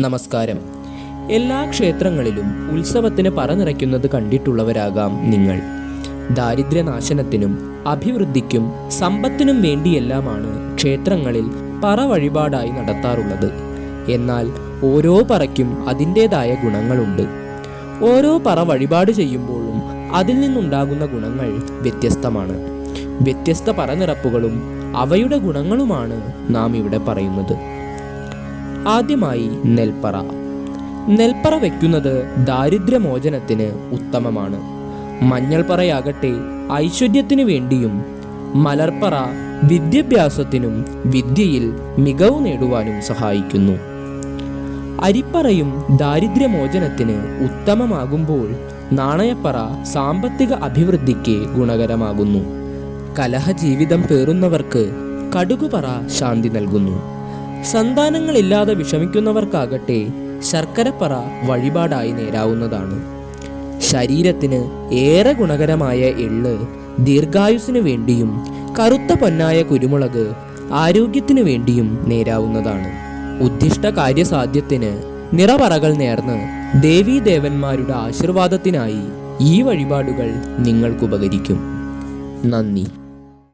നമസ്കാരം. എല്ലാ ക്ഷേത്രങ്ങളിലും ഉത്സവത്തിന് പറനിറയ്ക്കുന്നത് കണ്ടിട്ടുള്ളവരാകാം നിങ്ങൾ. ദാരിദ്ര്യനാശനത്തിനും അഭിവൃദ്ധിക്കും സമ്പത്തിനും വേണ്ടിയെല്ലാമാണ് ക്ഷേത്രങ്ങളിൽ പറ വഴിപാടായി നടത്താറുള്ളത്. എന്നാൽ ഓരോ പറയ്ക്കും അതിന്റെതായ ഗുണങ്ങളുണ്ട്. ഓരോ പറ വഴിപാട് ചെയ്യുമ്പോഴും അതിൽ നിന്നുണ്ടാകുന്ന ഗുണങ്ങൾ വ്യത്യസ്തമാണ്. വ്യത്യസ്ത പറനിറപ്പുകളും അവയുടെ ഗുണങ്ങളുമാണ് നാം ഇവിടെ പറയുന്നത്. ആദ്യമായി നെൽപ്പറ. നെൽപ്പറ വയ്ക്കുന്നത് ദാരിദ്ര്യമോചനത്തിന് ഉത്തമമാണ്. മഞ്ഞൾപ്പറയാകട്ടെ ഐശ്വര്യത്തിനു വേണ്ടിയും മലർപ്പറ വിദ്യാഭ്യാസത്തിനും വിദ്യയിൽ മികവ് നേടുവാനും സഹായിക്കുന്നു. അരിപ്പറയും ദാരിദ്ര്യമോചനത്തിന് ഉത്തമമാകുമ്പോൾ നാണയപ്പറ സാമ്പത്തിക അഭിവൃദ്ധിക്ക് ഗുണകരമാകുന്നു. കലഹ ജീവിതം പേറുന്നവർക്ക് കടുകുപറ ശാന്തി നൽകുന്നു. സന്താനങ്ങളില്ലാതെ വിഷമിക്കുന്നവർക്കാകട്ടെ ശർക്കരപ്പറ വഴിപാടായി നേരാവുന്നതാണ്. ശരീരത്തിന് ഏറെ ഗുണകരമായ എള്ള് ദീർഘായുസിനു വേണ്ടിയും കറുത്ത പൊന്നായ കുരുമുളക് ആരോഗ്യത്തിനു വേണ്ടിയും നേരാവുന്നതാണ്. ഉദ്ദിഷ്ട കാര്യസാധ്യത്തിന് നിറപറകൾ നേർന്ന് ദേവീദേവന്മാരുടെ ആശീർവാദത്തിനായി ഈ വഴിപാടുകൾ നിങ്ങൾക്കുപകരിക്കും. നന്ദി.